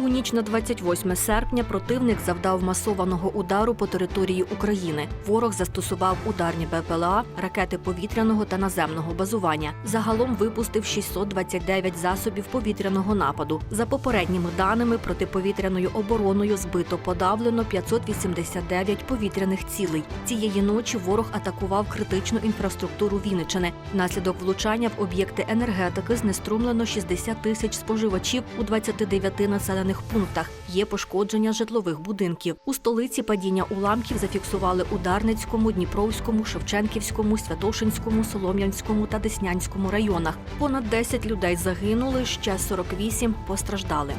У ніч на 28 серпня противник завдав масованого удару по території України. Ворог застосував ударні БПЛА, ракети повітряного та наземного базування. Загалом випустив 629 засобів повітряного нападу. За попередніми даними, протиповітряною обороною збито подавлено 589 повітряних цілей. Цієї ночі ворог атакував критичну інфраструктуру Вінничини. Внаслідок влучання в об'єкти енергетики знеструмлено 60 тисяч споживачів у 29 населених пунктах. Є пошкодження житлових будинків. У столиці падіння уламків зафіксували у Дарницькому, Дніпровському, Шевченківському, Святошинському, Солом'янському та Деснянському районах. Понад 10 людей загинули, ще 48 постраждали.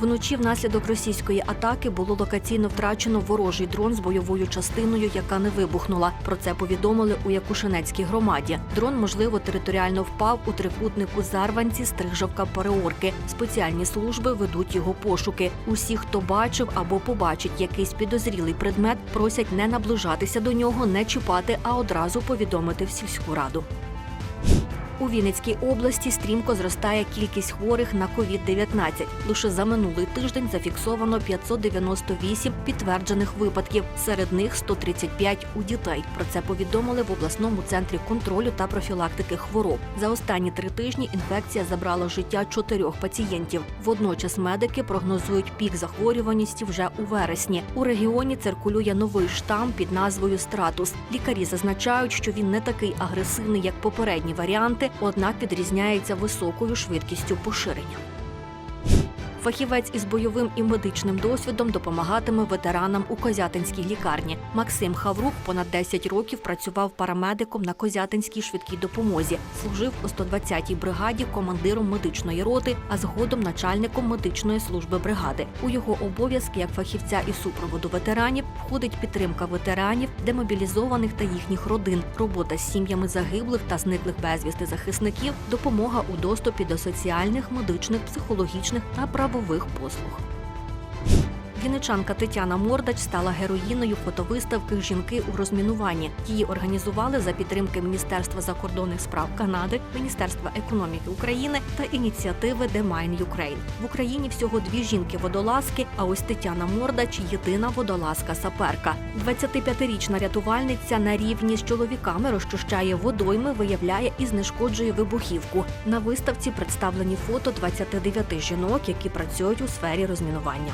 Вночі внаслідок російської атаки було локаційно втрачено ворожий дрон з бойовою частиною, яка не вибухнула. Про це повідомили у Якушинецькій громаді. Дрон, можливо, територіально впав у трикутнику Зарванці, Стрижавка, Переорки. Спеціальні служби ведуть його пошуки. Усі, хто бачив або побачить якийсь підозрілий предмет, просять не наближатися до нього, не чіпати, а одразу повідомити в сільську раду. У Вінницькій області стрімко зростає кількість хворих на COVID-19. Лише за минулий тиждень зафіксовано 598 підтверджених випадків. Серед них 135 у дітей. Про це повідомили в обласному центрі контролю та профілактики хвороб. За останні три тижні інфекція забрала життя чотирьох пацієнтів. Водночас медики прогнозують пік захворюваності вже у вересні. У регіоні циркулює новий штам під назвою Стратус. Лікарі зазначають, що він не такий агресивний, як попередні варіанти, однак відрізняється високою швидкістю поширення. Фахівець із бойовим і медичним досвідом допомагатиме ветеранам у Козятинській лікарні. Максим Хаврук понад 10 років працював парамедиком на Козятинській швидкій допомозі. Служив у 120-й бригаді командиром медичної роти, а згодом начальником медичної служби бригади. У його обов'язки як фахівця із супроводу ветеранів входить підтримка ветеранів, демобілізованих та їхніх родин, робота з сім'ями загиблих та зниклих безвісти захисників, допомога у доступі до соціальних, медичних, психологічних та правових послуг. Вінничанка Тетяна Мордач стала героїною фотовиставки Жінки у розмінуванні. Її організували за підтримки Міністерства закордонних справ Канади, Міністерства економіки України та ініціативи The Mine Ukraine. В Україні всього дві жінки-водолазки. А ось Тетяна Мордач єдина водолазка-саперка. 25-річна рятувальниця на рівні з чоловіками розчищає водойми, виявляє і знешкоджує вибухівку. На виставці представлені фото 29 жінок, які працюють у сфері розмінування.